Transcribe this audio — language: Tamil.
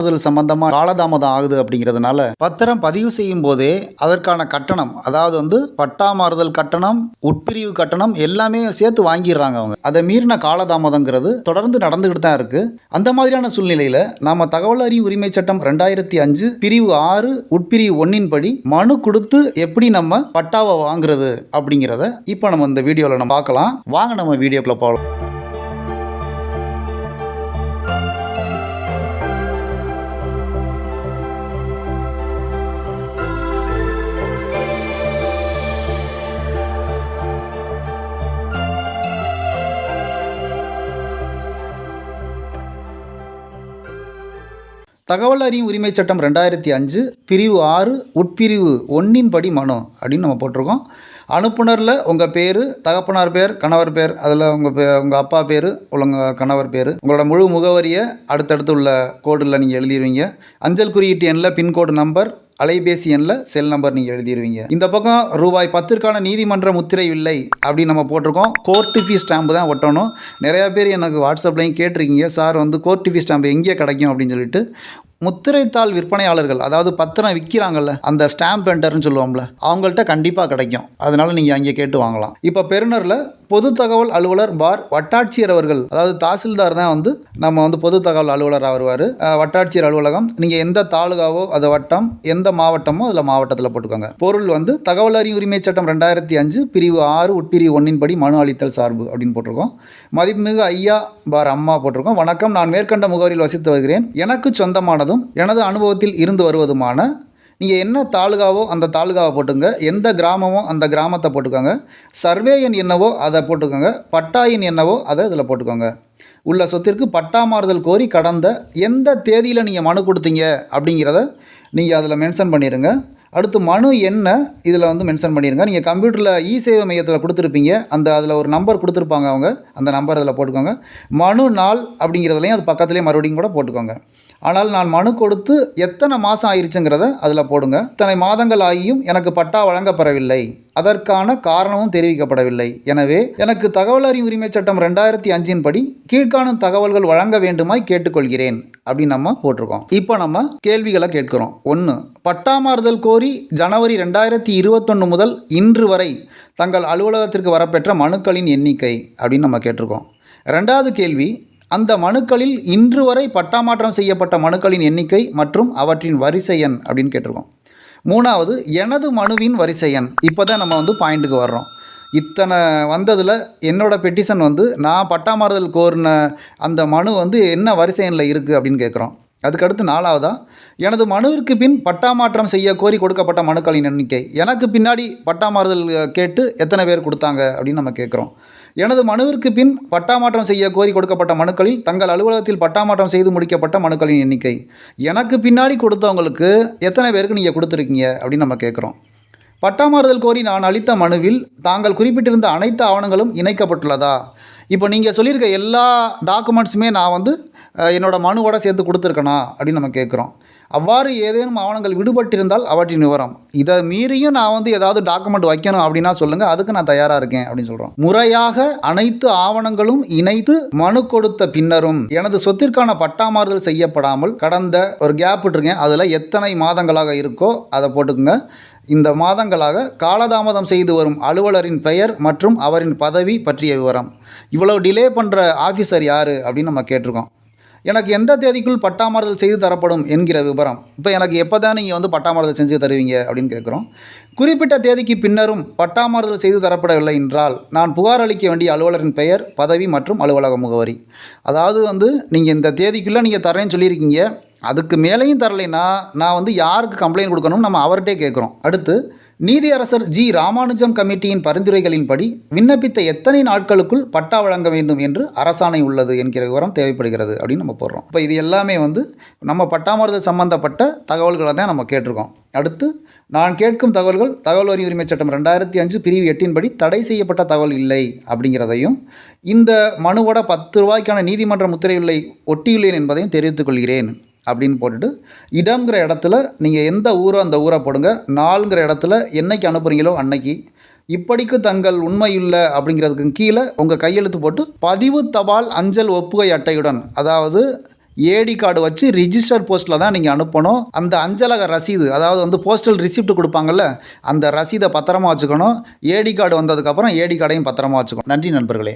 முதல் சம்பந்தமாக காலதாமதம் ஆகுது அப்படிங்கிறதுனால பத்திரம் பதிவு செய்யும் போதே அதற்கான கட்டணம் அதாவது வந்து பட்டா மாறுதல் கட்டணம் உட்பிரிவு கட்டணம் எல்லாமே சேர்த்து வாங்கிடுறாங்க அவங்க. அதை மீறின காலதாமதங்கிறது தொடர்ந்து நடந்துகிட்டு தான் இருக்கு. அந்த மாதிரியான சூழ்நிலையில் நாம தகவல் அறிவு உரிமை சட்டம் ரெண்டாயிரத்தி அஞ்சு பிரிவு ஆறு உட்பிரிவு ஒன்னின் படி மனு கொடுத்து எப்படி நம்ம பட்டாவை வாங்குறது அப்படிங்கிறத இப்போ நம்ம இந்த வீடியோவில் நம்ம பார்க்கலாம். வாங்க நம்ம வீடியோக்குள்ள போகலாம் தகவல் அறியும் உரிமை சட்டம் ரெண்டாயிரத்தி அஞ்சு பிரிவு ஆறு உட்பிரிவு ஒன்றின் படி மனு அப்படின்னு நம்ம போட்டிருக்கோம். அனுப்புனரில் உங்கள் பேர் தகப்பனார் பேர் கணவர் பேர் அதில் உங்கள் பே உங்கள் அப்பா பேர் உங்கள் கணவர் பேர். உங்களோட முழு முகவரியை அடுத்தடுத்து உள்ள கோடில் நீங்கள் எழுதிடுவீங்க அஞ்சல் குறியீட்டு எண்ணில் பின்கோடு நம்பர் அலைபேசி எண்ணில் செல் நம்பர் நீங்கள் எழுதிடுவீங்க இந்த பக்கம் ரூபாய் பத்திற்கான நீதிமன்ற முத்திரை இல்லை அப்படின்னு நம்ம போட்டிருக்கோம். கோர்ட்டு ஃபீஸ் ஸ்டாம்பு தான் ஒட்டணும். நிறையா பேர் எனக்கு வாட்ஸ்அப்லையும் கேட்டிருக்கீங்க. சார் வந்து கோர்ட்டு ஃபீஸ் ஸ்டாம்பு எங்கே கிடைக்கும்? அப்படின்னு சொல்லிட்டு முத்திரைத்தாள் விற்பனையாளர்கள் அதாவது பத்திரம் விற்கிறாங்கல்ல அந்த ஸ்டாம்ப் வெண்டர்னு சொல்லுவோம்ல அவங்கள்ட்ட கண்டிப்பாக கிடைக்கும். அதனால நீங்கள் அங்கே கேட்டு வாங்கலாம். இப்போ பெருநரில் பொது தகவல் அலுவலர் பார் வட்டாட்சியர் அவர்கள். அதாவது தாசில்தார் தான் வந்து நம்ம வந்து பொது தகவல் அலுவலராக வருவார் வட்டாட்சியர் அலுவலகம் நீங்கள் எந்த தாலுகாவோ அது வட்டம் எந்த மாவட்டமோ அதில் மாவட்டத்தில் போட்டுக்கோங்க. பொருள் வந்து தகவல் அறியும் உரிமை சட்டம் ரெண்டாயிரத்தி அஞ்சு பிரிவு ஆறு உட்பிரிவு ஒன்றின் படி மனு அளித்தல் சார்பு அப்படின்னு போட்டிருக்கோம். மதிப்புமிகு ஐயா பார் அம்மா போட்டிருக்கோம். வணக்கம் நான் மேற்கண்ட முகவரியில் வசித்து வருகிறேன். எனக்கு சொந்தமானதும் எனது அனுபவத்தில் இருந்து வருவதுமான நீங்கள் என்ன தாலுகாவோ அந்த தாலுகாவை போட்டுங்க எந்த கிராமமோ அந்த கிராமத்தை போட்டுக்கோங்க. சர்வே எண் என்னவோ அதை போட்டுக்கோங்க. பட்டாயின் என்னவோ அதை இதில் போட்டுக்கோங்க. உள்ள சொத்திற்கு பட்டா மாறுதல் கோரி கடந்த எந்த தேதியில் நீங்கள் மனு கொடுத்தீங்க அப்படிங்கிறத நீங்கள் அதில் மென்ஷன் பண்ணிடுங்க அடுத்து மனு என்ன இதில் வந்து மென்ஷன் பண்ணிடுங்க நீங்கள் கம்ப்யூட்டரில் இ சேவை மையத்தில் கொடுத்துருப்பீங்க. அந்த அதில் ஒரு நம்பர் கொடுத்துருப்பாங்க அவங்க. அந்த நம்பர் அதில் போட்டுக்கோங்க. மனு நாள் அப்படிங்கிறதுலையும் அது பக்கத்துலேயே மறுபடியும் கூட போட்டுக்கோங்க. ஆனால் நான் மனு கொடுத்து எத்தனை மாதம் ஆயிடுச்சுங்கிறத அதில் போடுங்க. இத்தனை மாதங்கள் ஆகியும் எனக்கு பட்டா வழங்கப்படவில்லை. அதற்கான காரணமும் தெரிவிக்கப்படவில்லை. எனவே எனக்கு தகவல் அறிவு உரிமை சட்டம் ரெண்டாயிரத்தி அஞ்சின் படி கீழ்காணும் தகவல்கள் வழங்க வேண்டுமாய் கேட்டுக்கொள்கிறேன். அப்படின்னு நம்ம போட்டிருக்கோம். இப்போ நம்ம கேள்விகளை கேட்கிறோம். ஒன்று பட்டா மாறுதல் கோரி ஜனவரி ரெண்டாயிரத்தி இருபத்தொன்று முதல் இன்று வரை தங்கள் அலுவலகத்திற்கு வரப்பெற்ற மனுக்களின் எண்ணிக்கை அப்படின்னு நம்ம கேட்டிருக்கோம். ரெண்டாவது கேள்வி அந்த மனுக்களில் இன்று வரை பட்டா மாற்றம் செய்யப்பட்ட மனுக்களின் எண்ணிக்கை மற்றும் அவற்றின் வரிசை எண் அப்படின்னு கேட்டிருக்கோம். மூணாவது எனது மனுவின் வரிசை எண். இப்போ தான் நம்ம வந்து பாயிண்ட்டுக்கு வர்றோம். இத்தனை வந்ததில் என்னோட பெட்டிஷன் வந்து நான் பட்டாமாறுதல் கோரின அந்த மனு வந்து என்ன வரிசை எண்ணில் இருக்குது அப்படின்னு கேட்குறோம் அதுக்கடுத்து நாலாவதா எனது மனுவிற்கு பின் பட்டா மாற்றம் செய்ய கோரி கொடுக்கப்பட்ட மனுக்களின் எண்ணிக்கை. எனக்கு பின்னாடி பட்டா மாறுதல் கேட்டு எத்தனை பேர் கொடுத்தாங்க? அப்படின்னு நம்ம கேட்குறோம் எனது மனுவிற்கு பின் பட்டா மாற்றம் செய்ய கோரி கொடுக்கப்பட்ட மனுக்களில் தங்கள் அலுவலகத்தில் பட்டா மாற்றம் செய்து முடிக்கப்பட்ட மனுக்களின் எண்ணிக்கை. எனக்கு பின்னாடி கொடுத்தவங்களுக்கு எத்தனை பேருக்கு நீங்கள் கொடுத்துருக்கீங்க? அப்படின்னு நம்ம கேட்குறோம் பட்டாமாறுதல் கோரி நான் அளித்த மனுவில் தாங்கள் குறிப்பிட்டிருந்த அனைத்து ஆவணங்களும் இணைக்கப்பட்டுள்ளதா? இப்போ நீங்கள் சொல்லியிருக்க எல்லா டாக்குமெண்ட்ஸுமே நான் வந்து என்னோடய என்னோட மனுவோட சேர்த்து கொடுத்துருக்கேனா? அப்படின்னு நம்ம கேட்குறோம். அவ்வாறு ஏதேனும் ஆவணங்கள் விடுபட்டிருந்தால் அவற்றின் விவரம். இதை மீறியும் நான் வந்து ஏதாவது டாக்குமெண்ட் வைக்கணும் அப்படின்னா சொல்லுங்கள் அதுக்கு நான் தயாராக இருக்கேன் அப்படின்னு சொல்கிறோம் முறையாக அனைத்து ஆவணங்களும் இணைத்து மனு கொடுத்த பின்னரும் எனது சொத்திற்கான பட்டா மாறுதல் செய்யப்படாமல் கடந்த ஒரு கேப் விட்டுருக்கேன். அதில் எத்தனை மாதங்களாக இருக்கோ அதை போட்டுக்குங்க. இந்த மாதங்களாக காலதாமதம் செய்து வரும் அலுவலரின் பெயர் மற்றும் அவரின் பதவி பற்றிய விவரம். இவ்வளவு டிலே பண்ணுற ஆஃபீஸர் யார் அப்படின்னு நம்ம கேட்டிருக்கோம். எனக்கு எந்த தேதிக்குள் பட்டாமாறுதல் செய்து தரப்படும் என்கிற விவரம். இப்போ எனக்கு எப்போ தான் நீங்கள் வந்து பட்டாமாறுதல் செஞ்சு தருவீங்க அப்படின்னு கேட்குறோம் குறிப்பிட்ட தேதிக்கு பின்னரும் பட்டாமாறுதல் செய்து தரப்படவில்லை என்றால் நான் புகார் அளிக்க வேண்டிய அலுவலரின் பெயர் பதவி மற்றும் அலுவலக முகவரி. அதாவது வந்து நீங்கள் இந்த தேதிக்குள்ளே நீங்கள் தரேன்னு சொல்லியிருக்கீங்க. அதுக்கு மேலேயும் தரலைன்னா நான் வந்து யாருக்கு கம்ப்ளைண்ட் கொடுக்கணும் நம்ம அவர்கிட்டே கேட்குறோம் அடுத்து நீதியரசர் ஜி ராமானுஜம் கமிட்டியின் பரிந்துரைகளின்படி விண்ணப்பித்த எத்தனை நாட்களுக்குள் பட்டா வழங்க வேண்டும் என்று அரசாணை உள்ளது என்கிற விவரம் தேவைப்படுகிறது அப்படின்னு நம்ம போடுறோம். இப்போ இது எல்லாமே வந்து நம்ம பட்டாமறுதல் சம்பந்தப்பட்ட தகவல்களை தான் நம்ம கேட்டிருக்கோம். அடுத்து நான் கேட்கும் தகவல்கள் தகவல் அறிவு உரிமை சட்டம் ரெண்டாயிரத்தி அஞ்சு பிரிவு எட்டின்படி தடை செய்யப்பட்ட தகவல் இல்லை அப்படிங்கிறதையும் இந்த மனுவோட பத்து ரூபாய்க்கான நீதிமன்ற முத்திரையுள்ளை ஒட்டியுள்ளேன் என்பதையும் தெரிவித்துக் கொள்கிறேன். அப்படின்னு போட்டுட்டு இடம்ங்கிற இடத்துல நீங்கள் எந்த ஊரோ அந்த ஊரை போடுங்க. நாளுங்கிற இடத்துல என்னைக்கு அனுப்புகிறீங்களோ அன்னைக்கு. இப்படிக்கு தங்கள் உண்மையுள்ள அப்படிங்கிறதுக்கு கீழே உங்கள் கையெழுத்து போட்டு பதிவு தபால் அஞ்சல் ஒப்புகை அட்டையுடன் அதாவது ஏடி கார்டு வச்சு ரிஜிஸ்டர் போஸ்ட்டில் தான் நீங்கள் அனுப்பணும். அந்த அஞ்சலக ரசீது அதாவது வந்து போஸ்டல் ரிசிப்ட் கொடுப்பாங்கல்ல அந்த ரசீதை பத்திரமா வச்சுக்கணும். ஏடி கார்டு வந்ததுக்கப்புறம் ஏடி கார்டையும் பத்திரமா வச்சுக்கணும். நன்றி நண்பர்களே.